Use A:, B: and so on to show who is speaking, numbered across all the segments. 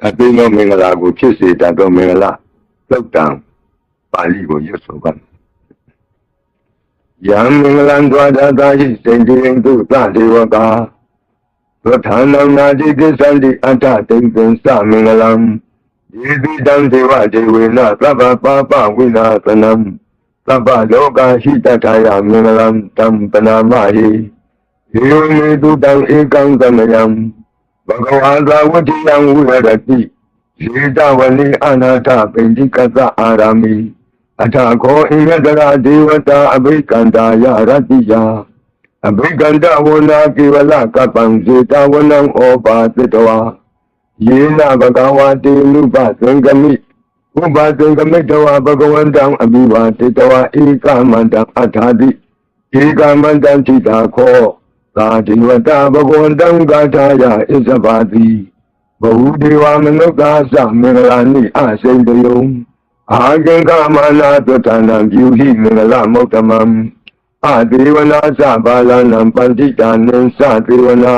A: ခတ်သိမ်းသောမင်္ဂလာကိုဖြစ်စေတတ်သောမင်္ဂလာသုတ်တံပါဠိကိုရွတ်ဆိုပါယံမင်္ဂလံဒွါဒတာဟိစိန်တိယံသူသဒေဝကာသောဌာနံနာတိကိသန္တိအတ္တတိံ္သမင်္ဂလံယေတိတံဒေဝဒေဝေနသဗ္ဗပါပဝိနာသနံသဗ္ဗလောကဟိတထာယမင်္ဂလံတံပနာမဟိယေမေတုတံဧကံသမယံ ဘဂဝါသာဝတိယံဝိရတိယေတဝလိအနာထပိဋိကသအာရမိအထာခောဣယတရာဒေဝတာအဘိကန္တာယရတိယအဘိကန္တဝနာကေဝလကပံဇေတဝနံဩပါသတဝါယေနဘဂဝါတေနုပသင်္ကမိဥပသင်္ကမိတဝါဘဂဝန္တံအဘိဝါတေတဝါဧကမန္တံအထာတိဧကမန္တံတိတာခော သာဒေဝတာဘဂဝန္တံဂါထာယဣဇဘာတိဘဟုဒေဝမနုဿာသမင်္ဂလာနိအစိန်တယုံအာကင်္ဂမနာတုတန္တံပြုဟိမင်္ဂလမௌတမံအဒေဝနာသဘာလနံပန္တိတာနံသဒေဝနာ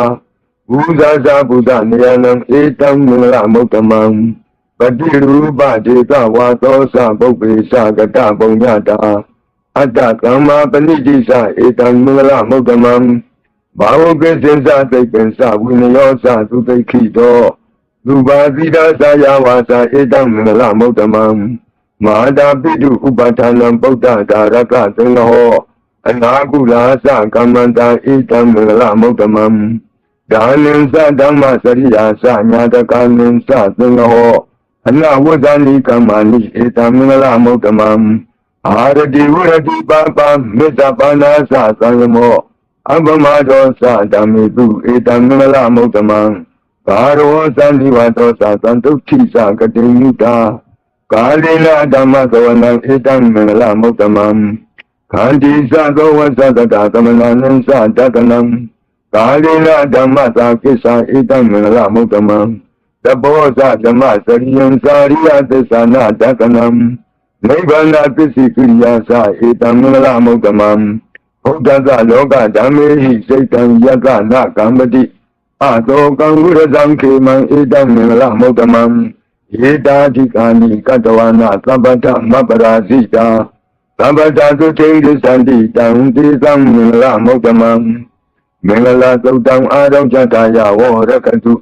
A: ဘုဇာဇာဘုဒ္ဓနေယနံဧတံမင်္ဂလမௌတမံပတိရူပဒေသဝါသောသပုပ္ပေသကတပုံညတာအတ္တကမ္မာပဏိတိသဧတံမင်္ဂလမௌတမံ ဘာဝကေစင်္စာသိပ္ပံသဝိနယောသသုသိခိတောလူပါတိတာသာယဝါစာဧတံမင်္ဂလမௌတမံမဟာတာပိတုဥပဋ္ဌာနံဗုဒ္ဓဒါရကသင်္ဃဟောအနာကုလာသကမ္မန္တာဧတံမင်္ဂလမௌတမံဒါနံသဓမ္မစရိယာသညာတကနံသသင်္ဃဟောအနဝဇ္ဇာနိကမ္မာနိဧတံမင်္ဂလမௌတမံအာရတိဝရတိပါပမေတ္တပါဏာသသံယမော အပမဒောသဓမ္မေတုဧတံမင်္ဂလမௌတမံကာရောသန္တိဝတောသသံတုဋ္ဌိသကတိမုတာကာလိလဓမ္မသဝနံဧတံမင်္ဂလမௌတမံခန္တီသသောဝသတတသမဏနံသတတနံကာလိလဓမ္မသာကိစ္ဆာဧတံမင်္ဂလမௌတမံတဘောဇဓမ္မစရိယံစာရိယသစ္ဆာနာတကနံနိဗ္ဗာန်ပစ္စည်းကိရိယာသဧတံမင်္ဂလမௌတမံ ဘုဒ္ဓသလောကဓမ္မေဟိစိတ်တံယကနာကမ္ပတိအသောကံဝရဇံခေမံဧတံမင်္ဂလမௌတမံယေတာဓိကာနိကတဝနာသဗ္ဗတမပရာဇိတာသဗ္ဗတသုထိန်ဒသန္တိတံတိသံမင်္ဂလမௌတမံမင်္ဂလာသုတ်တံအာရောဇတာယဝရကတု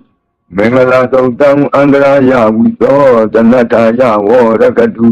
A: မင်္ဂလာသုတ်တံအန္တရာယဝိသောတနတ္ထာယဝရကတု